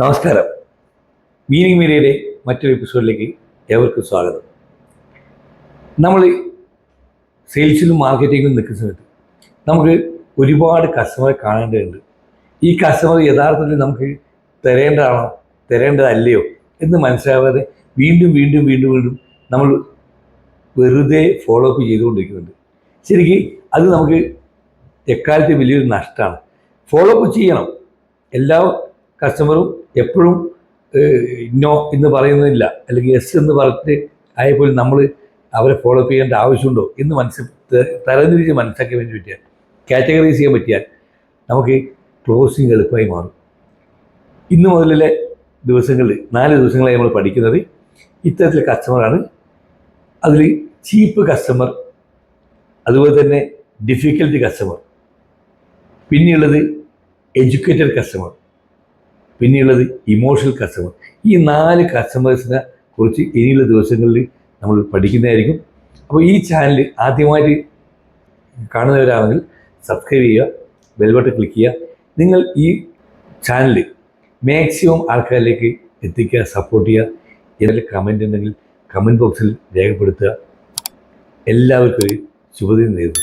നമസ്കാരം. മീനിങ് മീഡിയയുടെ മറ്റൊരു എപ്പിസോഡിലേക്ക് ഏവർക്കും സ്വാഗതം. നമ്മൾ സെയിൽസിലും മാർക്കറ്റിങ്ങിലും നിൽക്കുന്ന സമയത്ത് നമുക്ക് ഒരുപാട് കസ്റ്റമറെ കാണേണ്ടതുണ്ട്. ഈ കസ്റ്റമർ യഥാർത്ഥത്തിൽ നമുക്ക് തരേണ്ടതാണോ തരേണ്ടതല്ലയോ എന്ന് മനസ്സിലാവാതെ വീണ്ടും വീണ്ടും വീണ്ടും വീണ്ടും നമ്മൾ വെറുതെ ഫോളോ അപ്പ് ചെയ്തുകൊണ്ടിരിക്കുന്നുണ്ട്. ശരിക്കും അത് നമുക്ക് എക്കാലത്തെ വലിയൊരു നഷ്ടമാണ്. ഫോളോ അപ്പ് ചെയ്യണം. എല്ലാ കസ്റ്റമറും എപ്പോഴും നോ എന്ന് പറയുന്നില്ല അല്ലെങ്കിൽ എസ് എന്ന് പറഞ്ഞിട്ട് ആയപ്പോൾ നമ്മൾ അവരെ ഫോളോ അപ്പ് ചെയ്യേണ്ട ആവശ്യമുണ്ടോ എന്ന് മനസ്സിൽ തരംതിരിച്ച് മനസ്സിലാക്കാൻ വേണ്ടി പറ്റിയാൽ കാറ്റഗറൈസ് ചെയ്യാൻ പറ്റിയാൽ നമുക്ക് ക്ലോസിങ് എളുപ്പമായി മാറും. ഇന്ന് മുതലുള്ള ദിവസങ്ങളിൽ നാല് ദിവസങ്ങളായി നമ്മൾ പഠിക്കുന്നത് ഇത്തരത്തിലെ കസ്റ്റമറാണ്. അതിൽ ചീപ്പ് കസ്റ്റമർ അതുപോലെ തന്നെ ഡിഫിക്കൽട്ട് കസ്റ്റമർ പിന്നെയുള്ളത് എഡ്യൂക്കേറ്റഡ് കസ്റ്റമർ. പിന്നെയുള്ളത് ഇമോഷണൽ കസ്റ്റമർ ഈ നാല് കസ്റ്റമേഴ്സിനെ കുറിച്ച് ഇനിയുള്ള ദിവസങ്ങളിൽ നമ്മൾ പഠിക്കുന്നതായിരിക്കും. അപ്പോൾ ഈ ചാനൽ ആദ്യമായിട്ട് കാണുന്നവരാണെങ്കിൽ സബ്സ്ക്രൈബ് ചെയ്യുക ബെൽബട്ടൺ ക്ലിക്ക് ചെയ്യുക. നിങ്ങൾ ഈ ചാനൽ മാക്സിമം ആൾക്കാരിലേക്ക് എത്തിക്കുക സപ്പോർട്ട് ചെയ്യുക. എന്തെങ്കിലും കമന്റ് ഉണ്ടെങ്കിൽ കമന്റ് ബോക്സിൽ രേഖപ്പെടുത്തുക. എല്ലാവർക്കും ഒരു ശുഭദിനം നേരുന്നു.